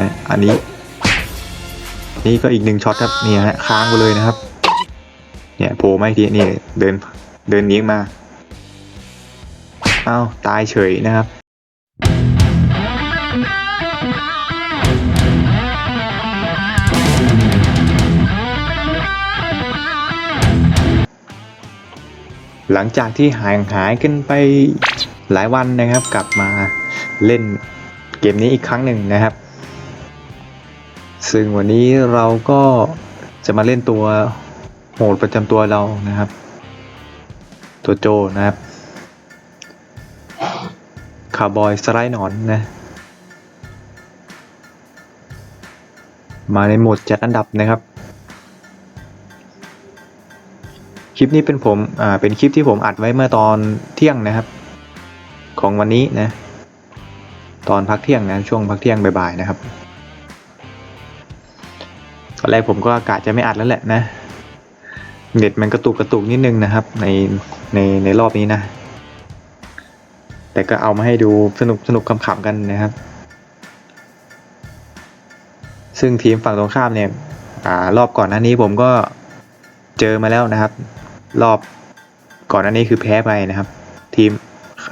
นะอันนี้ นี่ก็อีกหนึ่งช็อตครับเนี่ยฮะค้างไปเลยนะครับ เนี่ยโผล่มาอีกทีนี่เดินเดินหนี้มาอ้าวตายเฉยนะครับหลังจากที่ห่างหายกันไปหลายวันนะครับ กลับมาเล่นเกมนี้อีกครั้งหนึ่งนะครับ ซึ่งวันนี้เราก็จะมาเล่นตัวโหมดประจำตัวเรานะครับ ตัวโจนะครับคาร์บอยสไลด์หนอนนะมาในโหมดจัดอันดับนะครับ คลิปนี้เป็นผมอ่าเป็นคลิปที่ผมอัดไว้เมื่อตอนเที่ยงนะครับ ของวันนี้นะ ตอนพักเที่ยงนะช่วงพักเที่ยงบ่ายๆนะครับ ตอนแรกผมก็อากะจะไม่อัดแล้วแหละนะ เน็ตมันกระตุกกระตุกนิดนึงนะครับ ในในในรอบนี้นะ แต่ก็เอามาให้ดูสนุกสนุกขำๆกันนะครับ ซึ่งทีมฝั่งตรงข้ามเนี่ยอ่ารอบก่อนหน้านี้ผมก็เจอมาแล้วนะครับ รอบก่อนหน้านี้คือแพ้ไปนะครับ ทีม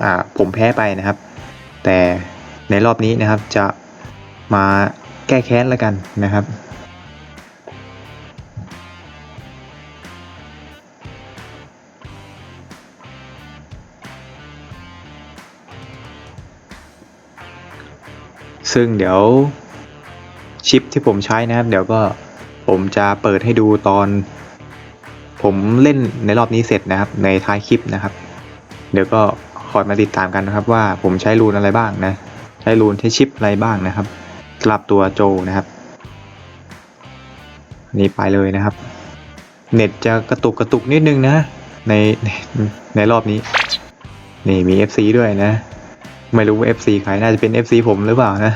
อ่าผมแพ้ไปนะครับ แต่ในรอบนี้นะครับจะมาแก้แค้นแล้วกันนะครับ ซึ่งเดี๋ยวชิปที่ผมใช้นะครับ เดี๋ยวก็ผมจะเปิดให้ดูตอน ผมเล่นในรอบนี้เสร็จนะครับ ในท้ายคลิปนะครับ เดี๋ยวก็คอยมาติดตามกันนะครับ ว่าผมใช้รูนอะไรบ้างนะ ใช้รูนใช้ชิปอะไรบ้างนะครับสำหรับตัวโจนะครับนนี่ไปเลยนะครับ เน็ตจะกระตุกกระตุกนิดนึงนะ ในในในรอบนี้ นี่มี FC ด้วยนะ ไม่รู้ว่า FC ใครน่าจะเป็น FC ผมหรือเปล่านะ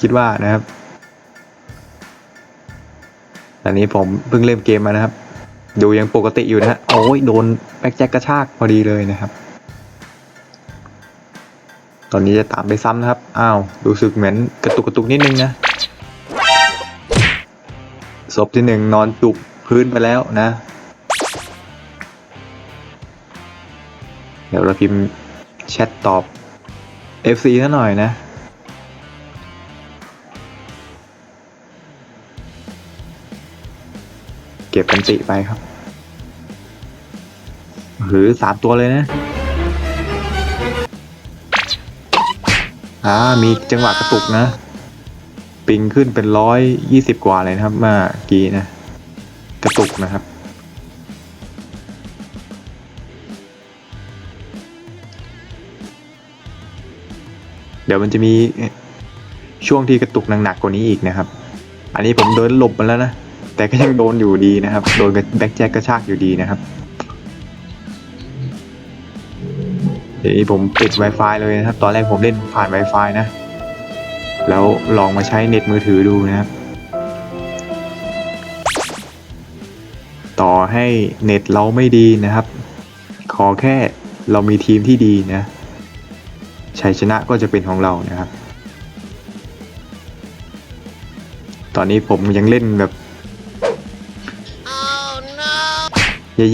คิดว่านะครับอันนี้ผมเพิ่งเล่นเกมมานะครับ ดูยังปกติอยู่นะฮะโอ้ยโดนแบ็กแจ็คกระชากพอดีเลยนะครับ ตอนนี้จะตามไปซ้ำนะครับ อ้าวรู้สึกเหมือนกระตุกกระตุกนิดนึงนะศพที่หนึ่งนอนจุกพื้นไปแล้วนะ เดี๋ยวเราพิมพ์แชทตอบ FC ซะหน่อยนะ เก็บกันติไปครับ หือสามตัวเลยนะ อ่า มีจังหวะกระตุกนะ ปิงขึ้นเป็นร้อยยี่สิบกว่าเลยนะครับ เมื่อกี้นะ กระตุกนะครับ ดี๋ยวมันจะมีช่วงที่กระตุกหนักๆกว่านี้อีกนะครับ อันนี้ผมเดินหลบมาแล้วนะ แต่ก็ยังโดนอยู่ดีนะครับ โดนแบ็กแจ็คกระชากอยู่ดีนะครับ เดี๋ยวนี้ผมปิด Wi-Fi เลยนะครับ ตอนแรกผมเล่นผ่าน Wi-Fi นะ แล้วลองมาใช้เน็ตมือถือดูนะครับ ต่อให้เน็ตเราไม่ดีนะครับ ขอแค่เรามีทีมที่ดีนะ ชัยชนะก็จะเป็นของเรานะครับ ตอนนี้ผมยังเล่นแบบ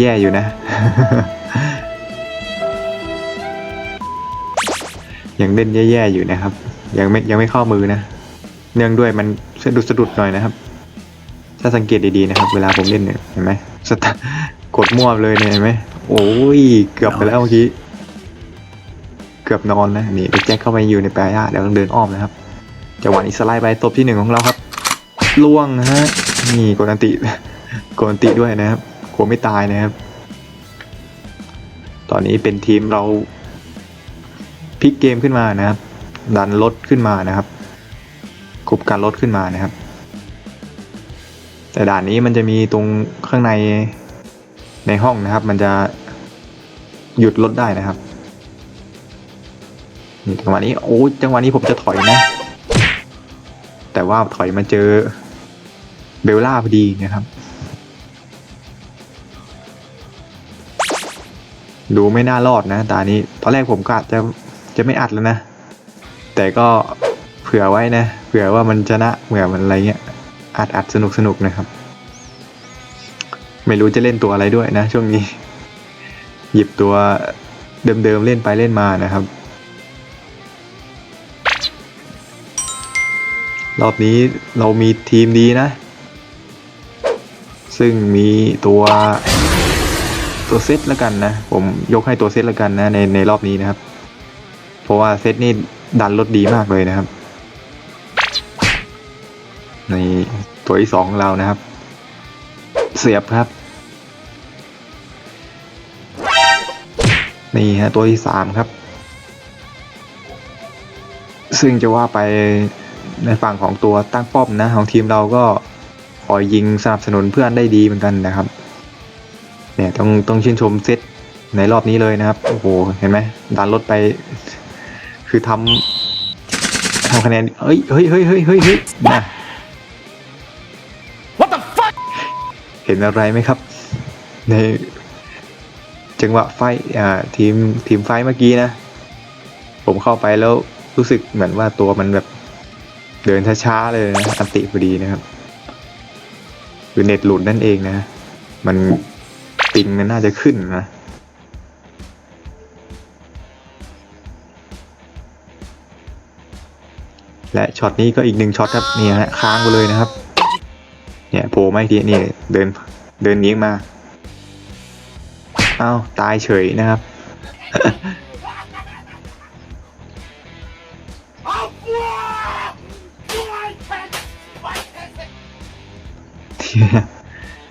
แย่ๆอยู่นะ ยังเล่นแย่ๆอยู่นะครับ ยังไม่ยังไม่เข้ามือนะ เนื่องด้วยมันสะดุดสะดุดหน่อยนะครับ ถ้าสังเกตดีๆนะครับ เวลาผมเล่นเนี่ยเห็นไหมสตากดมั่วเลยเนี่ยเห็นไหมโอ้ยเกือบไปแล้วเมื่อกี้ เกือบนอนนะนี่ไปแจ็คเข้าไปอยู่ในแปรยาเดี๋ยวต้องเดินอ้อมนะครับจังหวะนี้สไลด์ไปตบที่หนึ่งของเราครับล่วงนะฮะนี่โกดอันติโกดอันติด้วยนะครับกลัวไม่ตายนะครับ ตอนนี้เป็นทีมเราพลิกเกมขึ้นมานะครับ ดันลดขึ้นมานะครับกบการลดขึ้นมานะครับ แต่ด่านนี้มันจะมีตรงข้างในในห้องนะครับ มันจะหยุดลดได้นะครับ จังหวะนี้โอ้ยจังหวะนี้ผมจะถอยนะ แต่ว่าถอยมาเจอเบลล่าพอดีนะครับ ดูไม่น่ารอดนะตานี้ตอนแรกผมก็จจะจะไม่อัดแล้วนะ แต่ก็เผื่อไว้นะ เผื่อว่ามันชนะเผื่อมันอะไรเงี้ยอัดอัดสนุกสนุกนะครับ ไม่รู้จะเล่นตัวอะไรด้วยนะ ช่วงนี้ หยิบตัวเดิมๆเล่นไปเล่นมานะครับ รอบนี้เรามีทีมดีนะ ซึ่งมีตัวตัวเซตแล้วกันนะ ผมยกให้ตัวเซตแล้วกันนะในในรอบนี้นะครับ เพราะว่าเซตนี่ดันรถดีมากเลยนะครับ ในตัวที่สองเรานะครับ เสียบครับ นี่ฮะตัวที่สามครับ ซึ่งจะว่าไป ในฝั่งของตัวตั้งป้อมนะของทีมเราก็คอยยิงสนับสนุนเพื่อนได้ดีเหมือนกันนะครับเนี่ยต้องต้องชื่นชมเซตในรอบนี้เลยนะครับโอ้โหเห็นไหมดันรถไป คือทำทำคะแนนเฮ้ยเฮ้ยเฮ้ยเฮ้ยเฮ้ยเฮ้ยนะ What the fuck เห็นอะไรไหมครับ ในจังหวะไฟท์อ่าทีมทีมไฟท์เมื่อกี้นะ ผมเข้าไปแล้วรู้สึกเหมือนว่าตัวมันแบบ เดินช้าๆเลยนะอันติพอดีนะครับคือเน็ตหลุดนั่นเองนะ มันปิงมันน่าจะขึ้นนะและช็อตนี้ก็อีกหนึ่งช็อตครับเนี่ยฮะค้างไปเลยนะครับ เนี่ยโผล่ไมาอีกทีนี่เดินเดินหนีมาอ้าวตายเฉยนะครับ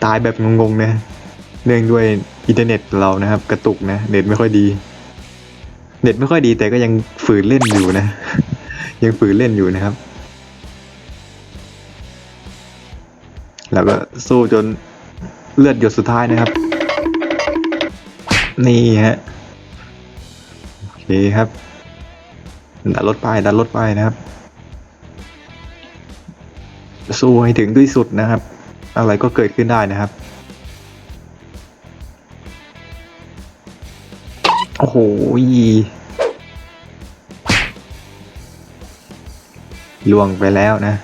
ตายแบบงงๆนะเนื่องด้วยอินเทอร์เน็ตเรานะครับ กระตุกนะเน็ตไม่ค่อยดี เน็ตไม่ค่อยดีแต่ก็ยังฝืนเล่นอยู่นะ ยังฝืนเล่นอยู่นะครับ แล้วก็สู้จนเลือดหยดสุดท้ายนะครับ นี่ฮะโอเคครับดันรถไปดันรถไปนะครับ สู้ให้ถึงที่สุดนะครับ อะไรก็เกิดขึ้นได้นะครับ โอ้โหล่วงไปแล้วนะ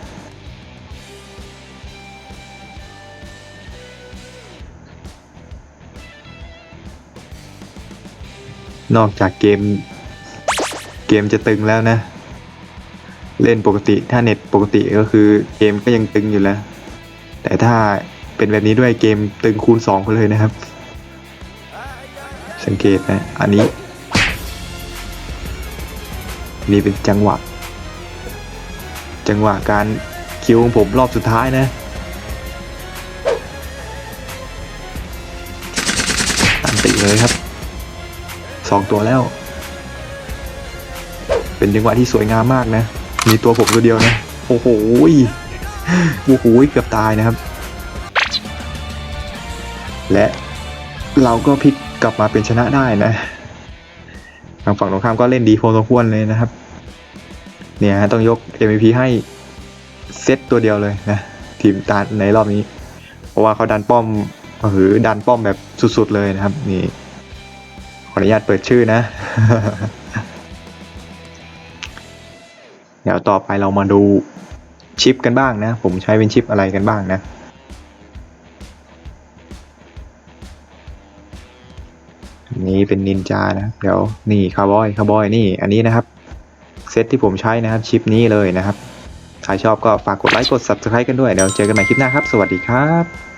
นอกจากเกม เกมจะตึงแล้วนะ เล่นปกติถ้าเน็ตปกติก็คือเกมก็ยังตึงอยู่แล้ว แต่ถ้าเป็นแบบนี้ด้วยเกมตึงคูณสองไปเลยนะครับ สังเกตนะ อันนี้ นี่เป็นจังหวะ จังหวะการคิวของผมรอบสุดท้ายนะตันติเลยครับสองตัวแล้ว เป็นจังหวะที่สวยงามมากนะ มีตัวผมตัวเดียวนะ โอ้โห โอ้โหเกือบตายนะครับ และเราก็พลิกกลับมาเป็นชนะได้นะทางฝั่งตรงข้ามก็เล่นดีพอสมควรเลยนะครับ เนี่ยฮะต้องยก MVP ให้เซตตัวเดียวเลยนะ ทีมตาในรอบนี้ เพราะว่าเขาดันป้อมหรือดันป้อมแบบสุดๆเลยนะครับนี่ขออนุญาตเปิดชื่อนะ เดี๋ยวต่อไปเรามาดู ชิปกันบ้างนะ ผมใช้เป็นชิปอะไรกันบ้างนะ นี่เป็นนินจานะเดี๋ยวนี่คาร์บอยคาร์บอยนี่อันนี้นะครับ เซตที่ผมใช้นะครับชิปนี้เลยนะครับ ใครชอบก็ฝากกดไลค์กด subscribe กันด้วยเดี๋ยวเจอกันใหม่คลิปหน้าครับ สวัสดีครับ